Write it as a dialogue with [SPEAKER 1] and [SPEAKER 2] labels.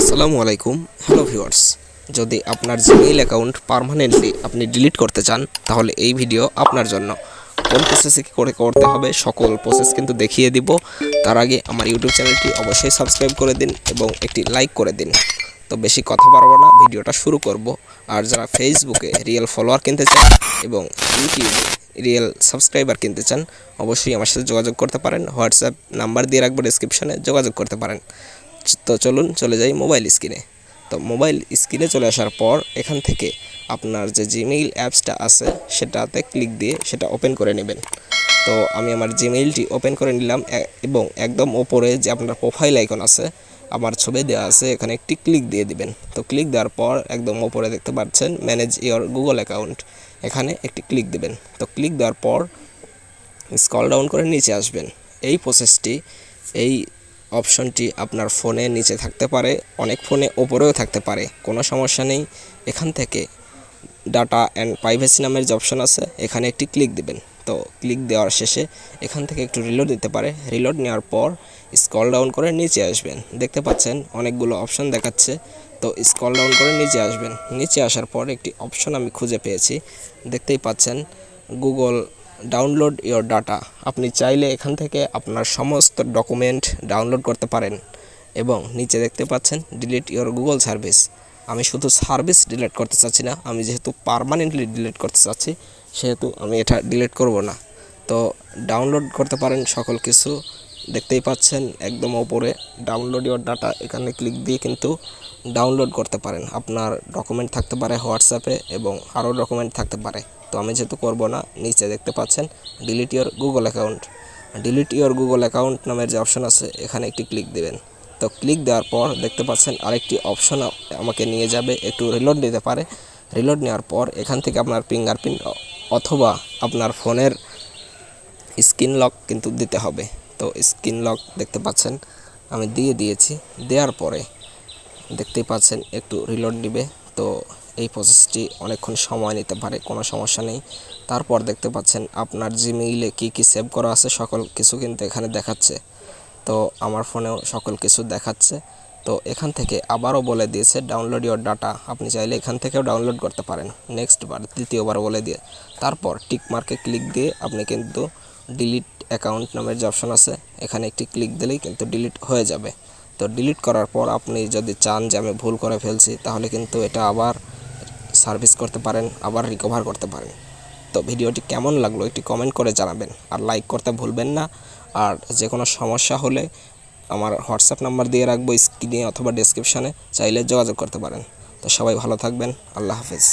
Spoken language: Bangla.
[SPEAKER 1] আসসালামু আলাইকুম। হ্যালো ভিউয়ার্স যদি আপনার জিমেইল অ্যাকাউন্ট পার্মানেন্টলি আপনি ডিলিট করতে চান, তাহলে এই ভিডিও আপনার জন্য। কোন প্রসেসে কী করে করতে হবে, সকল প্রসেস কিন্তু দেখিয়ে দিব। তার আগে আমার ইউটিউব চ্যানেলটি অবশ্যই সাবস্ক্রাইব করে দিন এবং একটি লাইক করে দিন। তো বেশি কথা বাড়াবো না, ভিডিওটা শুরু করব। আর যারা ফেসবুকে রিয়েল ফলোয়ার কিনতে চান এবং ইউটিউবে রিয়েল সাবস্ক্রাইবার কিনতে চান, অবশ্যই আমার সাথে যোগাযোগ করতে পারেন। হোয়াটসঅ্যাপ নাম্বার দিয়ে রাখব ডিসক্রিপশনে যোগাযোগ করতে পারেন। তো চলুন চলে যাই মোবাইল স্ক্রিনে তো মোবাইল স্ক্রিনে চলে আসার পর এখান থেকে আপনার যে জিমেইল অ্যাপসটা আছে, সেটাতে ক্লিক দিয়ে সেটা ওপেন করে নেবেন। তো আমি আমার জিমেইলটি ওপেন করে নিলাম এবং একদম ওপরে যে আপনার প্রোফাইল আইকন আছে, আমার ছবি দেওয়া আছে, এখানে একটি ক্লিক দিয়ে দিবেন। তো ক্লিক দেওয়ার পর একদম ওপরে দেখতে পাচ্ছেন ম্যানেজ ইওর গুগল অ্যাকাউন্ট এখানে একটি ক্লিক দিবেন। তো ক্লিক দেওয়ার পর স্কল ডাউন করে নিচে আসবেন। এই প্রসেসটি এই অপশনটি আপনার ফোনে নিচে থাকতে পারে, অনেক ফোনে ওপরেও থাকতে পারে, কোনো সমস্যা নেই। এখান থেকে ডাটা অ্যান্ড প্রাইভেসি নামের যে অপশন আছে, এখানে একটি ক্লিক দিবেন। তো ক্লিক দেওয়ার শেষে এখান থেকে একটু রিলোড দিতে পারে। রিলোড নেওয়ার পর স্কল ডাউন করে নিচে আসবেন। দেখতে পাচ্ছেন অনেকগুলো অপশন দেখাচ্ছে। তো স্কল ডাউন করে নিচে আসবেন। নিচে আসার পর একটি অপশন আমি খুঁজে পেয়েছি। দেখতেই পাচ্ছেন গুগল ডাউনলোড ইওর ডাটা আপনি চাইলে এখান থেকে আপনার সমস্ত ডকুমেন্ট ডাউনলোড করতে পারেন এবং নিচে দেখতে পাচ্ছেন ডিলিট ইওর গুগল সার্ভিস আমি শুধু সার্ভিস ডিলিট করতে চাচ্ছি না, আমি যেহেতু পারমানেন্টলি ডিলিট করতে চাচ্ছি, সেহেতু আমি এটা ডিলিট করব না। তো ডাউনলোড করতে পারেন সকল কিছু। দেখতেই পাচ্ছেন, একদম ওপরে ডাউনলোড ইওর ডাটা এখানে ক্লিক দিয়ে কিন্তু ডাউনলোড করতে পারেন। আপনার ডকুমেন্ট থাকতে পারে হোয়াটসঅ্যাপে এবং আরও ডকুমেন্ট থাকতে পারে। তো আমি যেহেতু করব না, নিচে দেখতে পাচ্ছেন delete your Google account delete your Google account নামের যে অপশন আছে, এখানে একটি ক্লিক দেবেন। তো ক্লিক দেওয়ার পর দেখতে পাচ্ছেন আরেকটি অপশন আমাকে নিয়ে যাবে, একটু রিলোড নিতে পারে। রিলোড নেওয়ার পর এখান থেকে আপনার ফিঙ্গারপ্রিন্ট অথবা আপনার ফোনের স্ক্রিন লক কিন্তু দিতে হবে। তো স্ক্রিন লক দেখতে পাচ্ছেন, আমি দিয়ে দিয়েছি। দেওয়ার পরে দেখতেই পাচ্ছেন, একটু রিলোড দিবে তো এই প্রসেসটি অনেকক্ষণ সময় নিতে পারে, কোনো সমস্যা নেই। তারপর দেখতে পাচ্ছেন আপনার জিমেইলে কী কী সেভ করা আছে, সকল কিছু কিন্তু এখানে দেখাচ্ছে। তো আমার ফোনেও সকল কিছু দেখাচ্ছে। তো এখান থেকে আবারও বলে দিয়েছে ডাউনলোড ইওর ডাটা আপনি চাইলে এখান থেকেও ডাউনলোড করতে পারেন। নেক্সট বার, দ্বিতীয়বার বলে দিয়ে। তারপর টিক মার্কে ক্লিক দিয়ে আপনি কিন্তু ডিলিট অ্যাকাউন্ট নামের যে অপশন আছে, এখানে একটি ক্লিক দিলেই কিন্তু ডিলিট হয়ে যাবে। তো ডিলিট করার পর আপনি যদি চান যে আমি ভুল করে ফেলছি, তাহলে কিন্তু এটা আবার সার্ভিস করতে পারেন, আবার রিকভার করতে পারেন। তো ভিডিওটি কেমন লাগল একটি কমেন্ট করে জানাবেন। আর লাইক করতে ভুলবেন না। আর যে কোনো সমস্যা হলে আমার হোয়াটসঅ্যাপ নাম্বার দিয়ে রাখব স্ক্রিনে অথবা ডেসক্রিপশানে চাইলে যোগাযোগ করতে পারেন। তো সবাই ভালো থাকবেন। আল্লাহ হাফেজ।